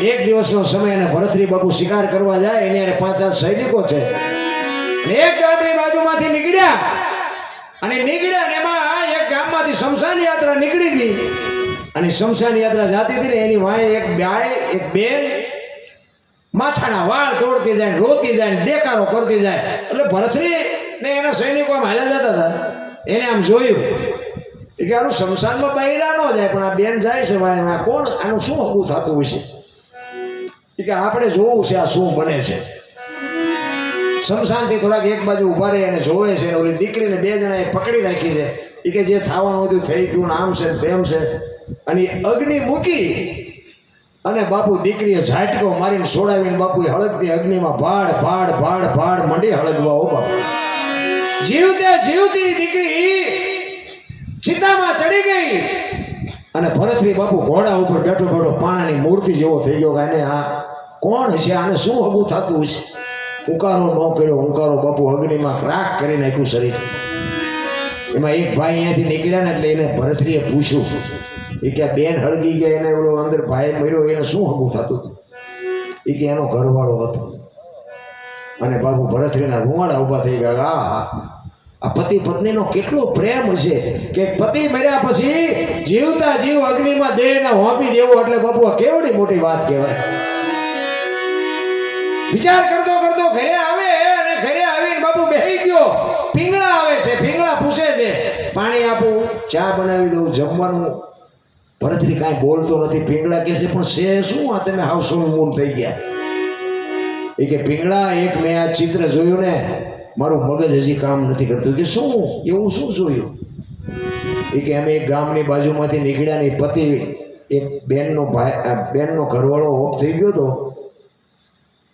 એક દિવસનો સમય અને ભરતરી બાપુ શિકાર કરવા જાય, એને એને પાંચ આઠ સૈનિકો છે. એક ગામની બાજુમાંથી નીકળ્યા. અને નીકળ્યા ને એમાં એક ગામમાંથી શમશાન યાત્રા નીકળી હતી અને શમશાન યાત્રા જાતી હતી ને એની વાંહે એક બાય એક બેન માથાના વાળ તોડતી જાય ને રોતી જાય, ને દેકારો કરતી જાય. એટલે ભરતરી ને એના સૈનિકો આમ હાલ્યા જતા હતા. એને આમ જોયું કે આનું શમશાનમાં બહેરા ન જાય, પણ આ બેન જાય છે ભાઈ કોણ? આનું શું હકું થતું હશે? કે આપણે જોવું છે આ શું બને છે. શમશાનથી થોડાક એક બાજુ ઊભા રહી અને જોવે છે ઓલી દીકરીને બે જણાએ પકડી નાખી છે. એ કે જે થવાનું હતું થઈ ગયું આમ છે તેમ છે. અને અગ્નિ મૂકી અને બાપુ દીકરીએ ઝાટકો મારીને સોડાવીને બાપુએ હળગતી અગ્નિમાં ભાડ ભાડ ભાડ ભાડ મંડી હળગવા ઓ બાપુ. જીવતે જીવતી દીકરી ચિતામાં ચડી ગઈ. અને ભરતરી બાપુ ઘોડા ઉપર બેઠો બેઠો પાણાની મૂર્તિ જેવો થઈ ગયો કે આને આ કોણ છે? આને શું હગું થતું છે ઉકારો ન કર્યો ઉકારો બાપુ અગ્નિમાં ક્રાક કરી નાખ્યું શરીર. એમાં એક ભાઈ અહીંયાથી નીકળ્યા ને એટલે એને ભરતરીએ પૂછ્યું. એ કે બેન હળગી ગયા, એને એવડો અંદર ભાઈ મર્યો, એને શું હગું થતું હતું? એ કે એનો ઘરવાળો હતો. અને બાપુ ભરતરીના રૂવાડા ઊભા થઈ ગયા આ આ પતિ પત્નીનો કેટલો પ્રેમ છે કે પતિ મર્યા પછી જીવતા જીવ અગ્નિમાં દેહને હોંપી દેવો એટલે બાપુ કેવડી મોટી વાત કહેવાય. વિચાર કરતો કરતો ઘરે આવે અને ઘરે આવીને બાપુ બેહી ગયો. પીંગળા આવે છે, પીંગળા પૂછે છે, પાણી આપું, ચા બનાવી દઉં, જમવાનું. ભરતરી કાંઈ બોલતો નથી. પીંગળા કહે છે, પણ છે શું આ તમે હાવ શું મૂન થઈ ગયા? એ કે, પીંગળા એક મેં આ ચિત્ર જોયું ને મારું મગજ હજી કામ નથી કરતું. કે શું? એવું શું જોયું? એ કે અમે એક ગામની બાજુમાંથી નીકળ્યા ને પતિ એક બેનનો ભાઈ બેનનો ઘરવાળો ઓફ થઈ ગયો તો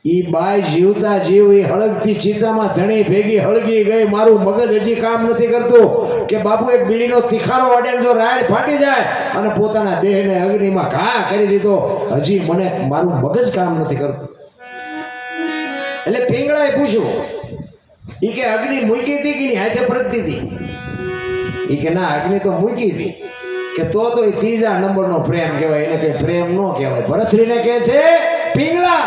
એ બાઈ જીવતા જીવ એ હળગથી ચિતામાં ધણી ભેગી હળગી ગઈ. મારું મગજ હજી કામ નથી કરતું કે બાપુ એક બીડીનો તિખારો વાડે જો રાડ ફાટી જાય અને પોતાના દેહને અગ્નિમાં ઘા કરી દીધો. હજી મને, મારું મગજ કામ નથી કરતું. એટલે પિંગળાએ પૂછ્યું ઈ કે અગ્નિ મૂકી હતી કે નહીં હાથે પ્રગટી હતી ઈ કે ના, અગ્નિ તો મૂકી હતી કે તો તો એ ત્રીજા નંબરનો પ્રેમ કહેવાય, એને કઈ પ્રેમ ન કહેવાય. ભરતરીને કહે છે પિંગલા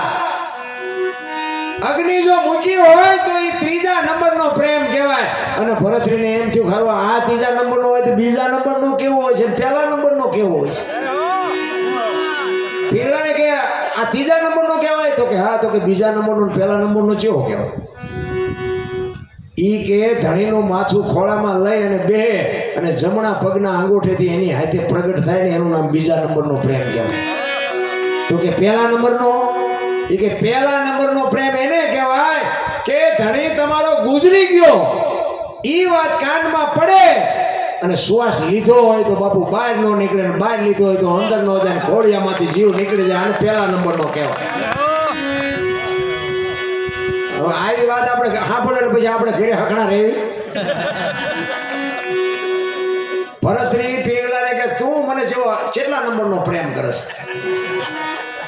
અગ્નિ જો મૂકી હોય તો એ ત્રીજા નંબરનો પ્રેમ કહેવાય. અને ભરતરીને એમ થયું ખરો આ ત્રીજા નંબરનો હોય તો બીજા નંબરનો કેવો હોય છે પહેલા નંબરનો કેવો હોય છે? પિંગલાને કે આ ત્રીજા નંબરનો કહેવાય? તો કે, હા, તો કે બીજા નંબરનો પહેલા નંબરનો કેવો કહેવાય? ઈ કે ધણીનું માથું ખોળામાં લઈ અને બે અને જમણા પગના અંગૂઠેથી એની હાથે પ્રગટ થાય ને એનું નામ બીજા નંબરનો પ્રેમ કહેવાય. તો કે પહેલા નંબરનો? એ કે પહેલા નંબરનો પ્રેમ એને કહેવાય કે ધણી તમારો ગુજરી ગયો. ઈ વાત કાનમાં પડે અને શ્વાસ લીધો હોય તો બાપુ બહાર નો નીકળે બહાર લીધો હોય તો અંદર નો જાય ખોડિયામાંથી જીવ નીકળી જાય અને પહેલા નંબરનો કહેવાય. હવે આવી વાત આપણે સાંભળે ને પછી આપણે ઘેરે હકણા રહેવી. ભરતરી પીગલાને કે તું મને જો કેટલા નંબરનો પ્રેમ કરશ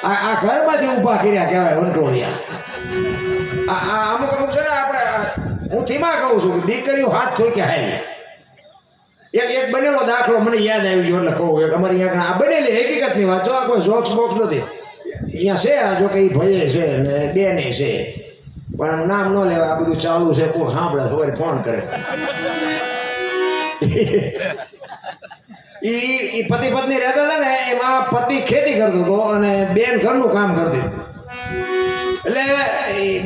આ આ ઘરમાંથી ઊભા કર્યા કહેવાય વંટોળિયા. આ આ અમુક અમુક છે ને આપણે હું ધીમા કહું છું દીકરીઓ હાથ થોઈ કે હાય એક એક બનેલો દાખલો મને યાદ આવી ગયો એટલે કહું. એક અમારી અહીંયા આ બનેલી હકીકતની વાત. જો આ કોઈ જોક્સ બોક્સ નથી. અહીંયા છે જો કે ભયે છે ને બેને છે. પણ નામ ન લેવા આ બધું ચાલુ છે, કોણ સાંભળે, સવારે ફોન કરે. ઈ પતિ પત્ની રહેતા હતા ને, એમાં પતિ ખેતી કરતો હતો અને બેન ઘરનું કામ કરતી હતી. એટલે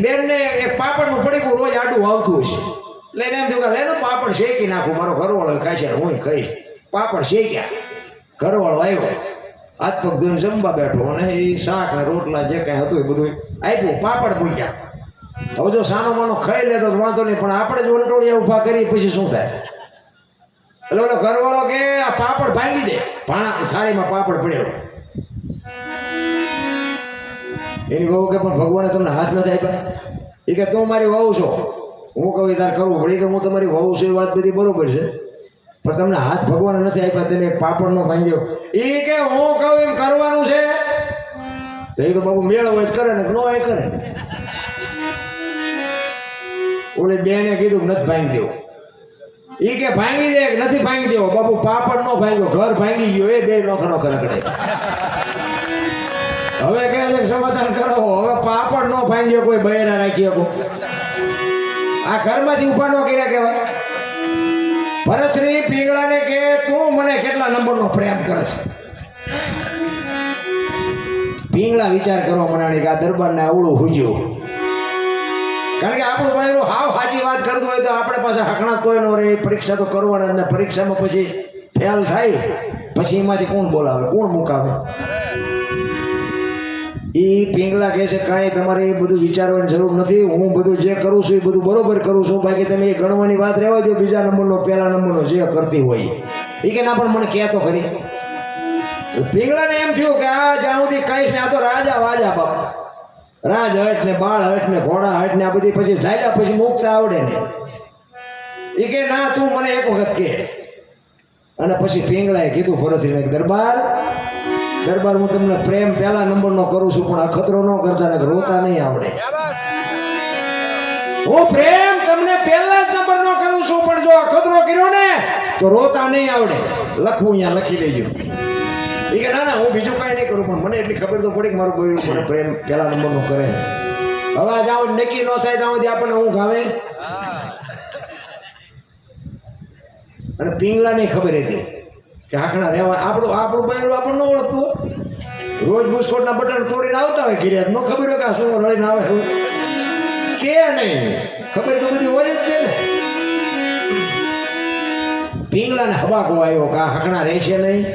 બેનને એક પાપડનું પડીકું રોજ આડું આવતું છે. એટલે એને એમ થયું કે લેનો પાપડ શેકી નાખું, મારો ઘરવાળો ખાશે છે હું ખાઈશ. પાપડ શેક્યા. ઘરવાળો આવ્યો. હાથ પગ ધોઈને જમવા બેઠો અને એ શાક ને રોટલા જે કાંઈ હતું એ બધું આપ્યું, પાપડ મૂક્યા. હવે જો સાનો માનો ખાઈ લે તો વાંધો નહીં, પણ આપણે જ વંટોળિયા ઊભા કરીએ, પછી શું થાય? એટલે ઓલો ઘરવાળો કે, આ પાપડ ભાંગી દે. ભાણા, થાળીમાં પાપડ પડ્યો. એની વહુ કે, પણ ભગવાને તમને હાથ નથી આપ્યા. એ કે, તું મારી વહુ છો. હું કહું તાર કરું વળી કે, હું તમારી વહુ છું, એ વાત બધી બરોબર છે. પણ તમને હાથ ભગવાને નથી આપ્યા, તેને પાપડ નો ભાંગ્યો. એ કે, હું કહું, એમ કરવાનું છે. તો એ તો બાબુ મેળ હોય, કરે ને, ન હોય, કરે. ઓલે બેને કીધું કે નથી ભાંગી દેવો. એ કે ભાંગી દે નથી ભાંગી દેવો. બાપુ પાપડ નો ભાંગ્યો, ઘર ભાંગી ગયો, એ બે નોખા નોખા હવે પાપડ છે કે માંગ્યો કોઈ બહેરા રાખી શકો. આ ઘરમાંથી ઊભા નો કર્યા કહેવાય. ભરતરી પીંગળાને કે, તું મને કેટલા નંબરનો પ્રેમ કરે છે? પીંગળા વિચાર કરવા મનાણી, કે આ દરબારને આવડું હુજ્યું. કારણ કે આપણું ભાઈ હાવ સાચી વાત કરતું હોય તો આપણે પાસે હકણા તોય નો રહે, પરીક્ષા તો કરવાના અને પરીક્ષામાં પછી ફેલ થાય, પછી એમાંથી કોણ બોલાવે, કોણ મુકાવે? એ પિંગલા કહે છે, કાંઈ તમારે એ બધું વિચારવાની જરૂર નથી, હું બધું જે કરું છું એ બધું બરોબર કરું છું, બાકી તમે એ ગણવાની વાત રહેવા દો બીજા નંબરનો, પહેલા નંબરનો જે કરતી હોય. એ કે, ના, પણ મને કહે તો ખરી. પિંગલાને એમ થયું કે, આ જ્યાં સુધી કહીશ ને, આ તો રાજા, વાજા બાપ. રાજ હટ ને બાળ હટ ને ઘોડા હટ ને આ બધી પછી ચાલ્યા પછી મુકતા આવડે ને. એ કે, ના, તું મને એક વખત કે. અને પછી પિંગલાએ કીધું ભરતરીને દરબાર દરબાર હું તમને પ્રેમ પહેલા નંબરનો કરું છું, પણ અખતરો ન કરતા ને રોતા નહીં આવડે. હું પ્રેમ તમને પહેલા જ નંબરનો કરું છું, પણ જો અખતરો કર્યો ને, તો રોતા નહીં આવડે. લખવું અહીંયા લખી લેજો કે, ના ના, હું બીજું કાંઈ નહીં કરું, પણ મને એટલી ખબર તો પડી કે મારું કોઈ મને પ્રેમ પહેલા નંબરનો કરે. હવે આ જ્યાં નક્કી ન થાય ત્યાં સુધી આપણને ઊંઘ આવે. અને પિંગલાને ખબર હતી કે આખણા રહેવા, આપણું આપણું બૈરું આપણને ઓળખતું રોજ બુસ્કોટના બટન તોડીને આવતા હોય ઘીરે, ન ખબર હોય કે આ શું રળીને આવે શું કે નહીં? ખબર તો બધી હોય જ છે ને. પિંગલાને હવાકો આવ્યો કે આ હકણા રહેશે નહીં.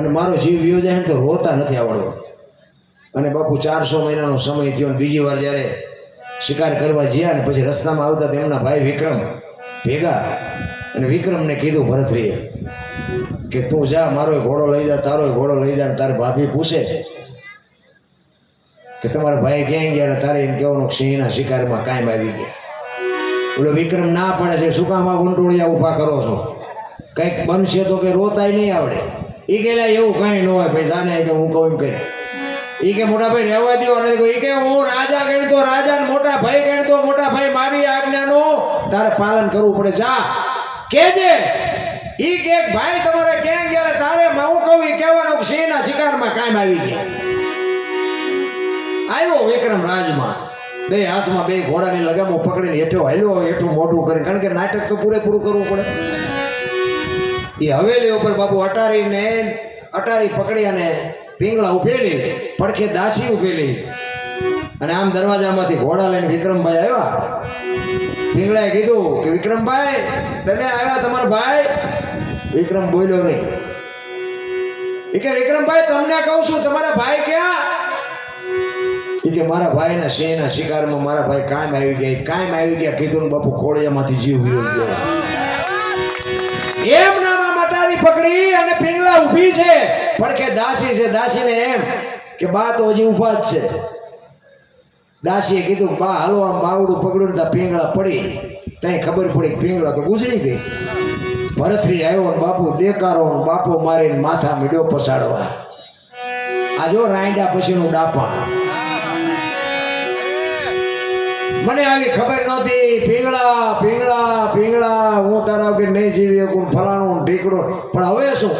અને મારો જીવ વ્યો જાય ને તો રોતા નથી આવડતો અને બાપુ ચારસો મહિનાનો સમય થયો બીજી વાર જ્યારે શિકાર કરવા ગયા ને પછી રસ્તામાં આવતા તેમના ભાઈ વિક્રમ ભેગા અને વિક્રમને કીધું ભરતરીએ કે તું જા, મારો ઘોડો લઈ જા, તારો ઘોડો લઈ જા તારી ભાભી પૂછે કે તમારા ભાઈ ક્યાં ગયા તારે એમ કહેવાનું સિંહના શિકારમાં કાયમ આવી ગયા. ઓલો વિક્રમ ના પડે છે, શું કામ આ વંટોળિયા ઊભા કરો છો? કંઈક બનશે તો કે રોતાય નહીં આવડે. એ કે એવું કંઈ ન હોય, ભાઈ, જાને કે હું કહું એમ ઈ કે મોટા ભાઈ રહેવા દો અને એ કે હું રાજા ગણતો રાજા મોટા ભાઈ ગણતો મોટા ભાઈ મારી આજ્ઞાનું તારે પાલન કરવું પડે. જા, કેજે. ઈ કે ભાઈ તમારે ક્યાં ગયા તારે હું કહું, ઈ કહેવાનું સિંહના શિકારમાં કાયમ આવી ગયા. આવ્યો વિક્રમ રાજમાં. બે હાથમાં બે ઘોડાની લગામો પકડીને હેઠો હાલ્યો, હેઠું મોઢું કરી કારણ કે નાટક તો પૂરેપૂરું કરવું પડે. એ હવેલી ઉપર બાપુ અટારીને, અટારી પકડી અને પીંગળા ઉભેલી, પડખે દાસી ઉભેલી. અને આમ દરવાજામાંથી ઘોડા લઈને વિક્રમભાઈ આવ્યા. પીંગળાએ કીધું કે, વિક્રમભાઈ, તમે આવ્યા તમારા ભાઈ? વિક્રમ બોલ્યો નહીં. એ કે, વિક્રમભાઈ, તમને કહું છું, તમારા ભાઈ ક્યાં? એ કે, મારા ભાઈના સિંહના શિકારમાં મારા ભાઈ કાયમ આવી ગયા. કાયમ આવી ગયા. કીધું બાપુ ખોડિયામાંથી જીવ એમ પકડી અને પિંગલા ઊભી છે. પણ કે દાસી છે, દાસીને એમ કે બા તો હજી ઊભા જ છે. દાસીએ કીધું બા, હાલો, આમ બાવડું પકડ્યું ત્યાં પિંગળા પડી. ત્યાં ખબર પડી પિંગળા તો ગુજરી ગઈ. ભરતરી આવ્યો બાપુ, દેકારો બાપો મારીને માથા મીડ્યો પસાડવા. આ જો રાયડા પછીનું ડાપણ. મને આવી ખબર નહોતી. પીંગળા પીંગળા પીંગળા, હું તારા કે નહીં જીવી શકું, ફલાણું ઢીકડું. પણ હવે શું?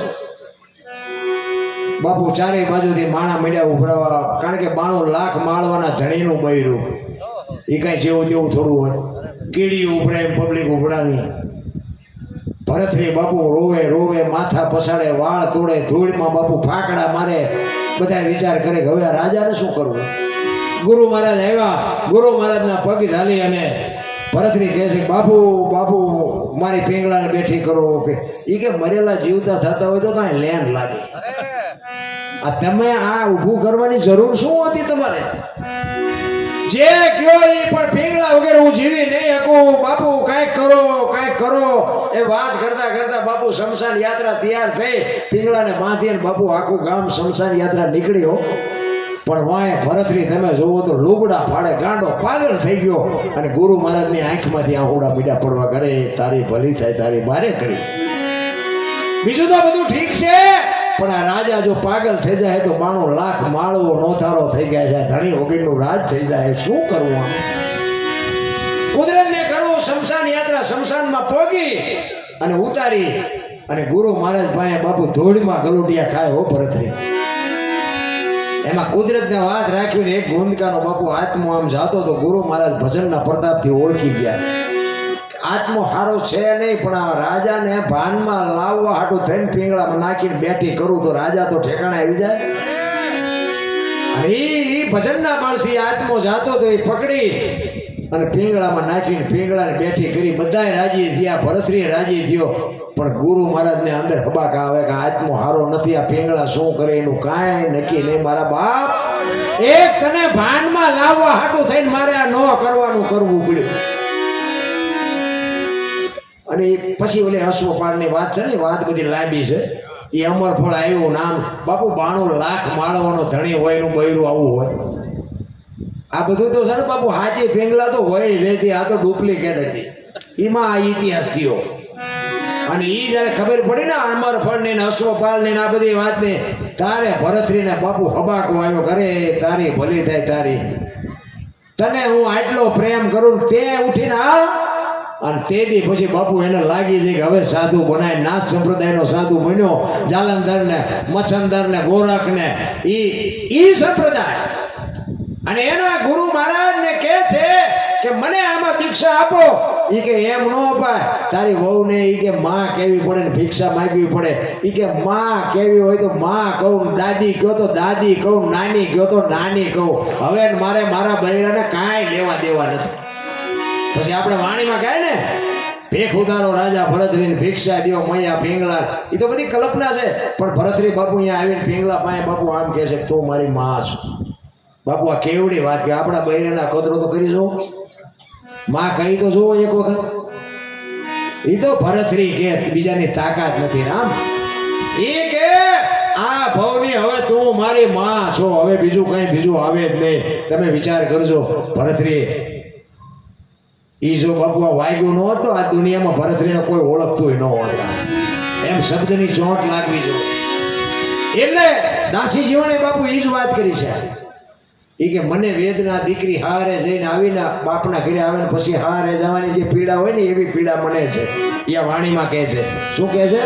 બાપુ ચારે બાજુથી માણા મળ્યા ઉભરાવા, કારણ કે બાણું લાખ માળવાના ધણીનું બૈરું. એ કાંઈ જેવું તેવું થોડું હોય. કીડી ઉભરાય પબ્લિક ઉભરાની. ભરતરી બાપુ રોવે રોવે, માથા પસાડે, વાળ તોડે, ધૂળમાં બાપુ ફાકડા મારે. બધા વિચાર કરે કે હવે રાજાને શું કરવું? ગુરુ મહારાજ આવ્યા. ગુરુ મહારાજના પગ ઝાલી અને ભરતરી કહે છે, બાપુ બાપુ, મારી પિંગળાને બેઠી કરો. એ કે મરેલા જીવતા થતા હોય તો કાંઈ લેન લાગે. આ તમે આ ઊભું કરવાની જરૂર શું હતી તમારે? જે કયો એ પણ પીંગળા વગેરે હું જીવી નહીં શકું. બાપુ, કાંઈક કરો કાંઈક કરો. એ વાત કરતા કરતા બાપુ શમશાન યાત્રા તૈયાર થઈ. પીંગળાને બાંધી અને બાપુ આખું ગામ શમશાન યાત્રા નીકળ્યો. પણ વાંય ભરતરી તમે જોવો તો લુગડા ફાડે ગાંડો પાગલ થઈ ગયો. અને ગુરુ મહારાજની આંખમાંથી આહુડા બીડા પડવા કરે તારી ભલી થાય, તારી બારે કરી. બીજું તો બધું ઠીક છે, પણ આ રાજા જો પાગલ થઈ જાય તો માણો લાખ માળવો નોથારો થઈ ગયા છે ધણી વગેરેનું રાજ થઈ જાય, શું કરવું કુદરતને કરવું શમશાન યાત્રા શમશાનમાં પોગી અને ઉતારી અને ગુરુ મહારાજ ભાઈ બાપુ ધોળીમાં ગલોટિયા ખાય, હો ભરતરી એમાં કુદરતને વાત ને એક ગુંદકાનો બાપુ આત્મો આમ જાતો તો ગુરુ મહારાજ ભજનના પ્રતાપથી ઓળખી ગયા. આત્મો હારો છે નહીં, પણ આ રાજાને ભાનમાં લાવવા હાટું થઈને પીંગળામાં નાખીને બેઠી કરું તો રાજા તો ઠેકાણે આવી જાય. અને ભજનના બળથી આત્મો જાતો તો એ પકડી અને પીંગળામાં નાખીને પીંગળાને બેઠી કરી બધાય રાજી થયા ભરતરી રાજી થયો. પણ ગુરુ મહારાજને અંદર હબાક આવે કે આત્મો હારો નથી, આ પેંગળા શું કરે, એનું કાંઈ નક્કી નહીં. મારા બાપ, એક તને ભાનમાં લાવવા હાટું થઈને મારે આ ન કરવાનું કરવું પડ્યું. અને પછી ઓલે અશ્વપાળની વાત છે ને વાત બધી લાંબી છે. એ અમરફળ આવ્યું નામ. બાપુ, બાણું લાખ માળવાનો ધણી હોય એનું બૈરું આવું હોય. આ બધું તો ને બાપુ હાજી ફેંગલા તો હોય જ આ તો ડુપ્લિકેટ હતી. એમાં આ ઇતિહાસ થયો. અને એ જ્યારે ખબર પડી ને અમરફળની ને અશ્વપાળની ને, આ બધી વાત ને તારે ભરતરીને બાપુ હબાકો આવ્યો કરે, તારી ભલી થાય તારી. તને હું આટલો પ્રેમ કરું તે ઉઠીને આ, અને તે દી પછી બાપુ એને લાગી છે કે હવે સાધુ બનાય, નાથ સંપ્રદાયનો સાધુ બન્યો, જાલંધર ને, મચ્છંદર ને, ગોરખ ને, ઈ ઈ સંપ્રદાય. અને એના ગુરુ મહારાજ ને કે છે કે મને આમાં દીક્ષા આપો. એ કે એમ ન અપાય. તારી વહુને એ કે માં કેવી પડે ને ભિક્ષા માગવી પડે. એ કે માં કેવી હોય તો માં કહું, દાદી કહો તો દાદી કહું, નાની કહો તો નાની કહું. હવે મારે મારા બૈરાને કાંઈ લેવા દેવા નથી. પછી આપણે વાણીમાં કહે ને, ભેખ ઉતારો રાજા ભરતરીને ભિક્ષા દ્યો મૈયા પિંગલા એ તો બધી કલ્પના છે. પણ ભરતરી બાપુ અહીંયા આવીને પિંગલા પાસે બાપુ આમ કહે છે તું મારી માં છો. બાપુ આ કેવડી વાત કે આપણા બૈરાના કદરો તો કરી જો માં કહી તો જુઓ એક વખત. એ તો ભરતરી કે બીજાની તાકાત નથી રામ. એ કે, આ ભવની હવે તું મારી માં છો, હવે બીજું કઈ બીજું આવે જ નહીં. તમે વિચાર કરજો, ભરતરી. ઈ જો બાપુ વાગ્યું ન હોત આ દુનિયામાં ભરતરીને કોઈ ઓળખતું ન હોત એમ શબ્દની ચોટ લાગવી જોઈએ. એટલે દાસી જીવને બાપુ એ જ વાત કરી છે. ઈ કે મને વેદના દીકરી હારે જઈને આવીને બાપના ઘરે આવે ને પછી હારે જવાની જે પીડા હોય ને એવી પીડા મને છે. એ વાણીમાં કહે છે. શું કહે છે?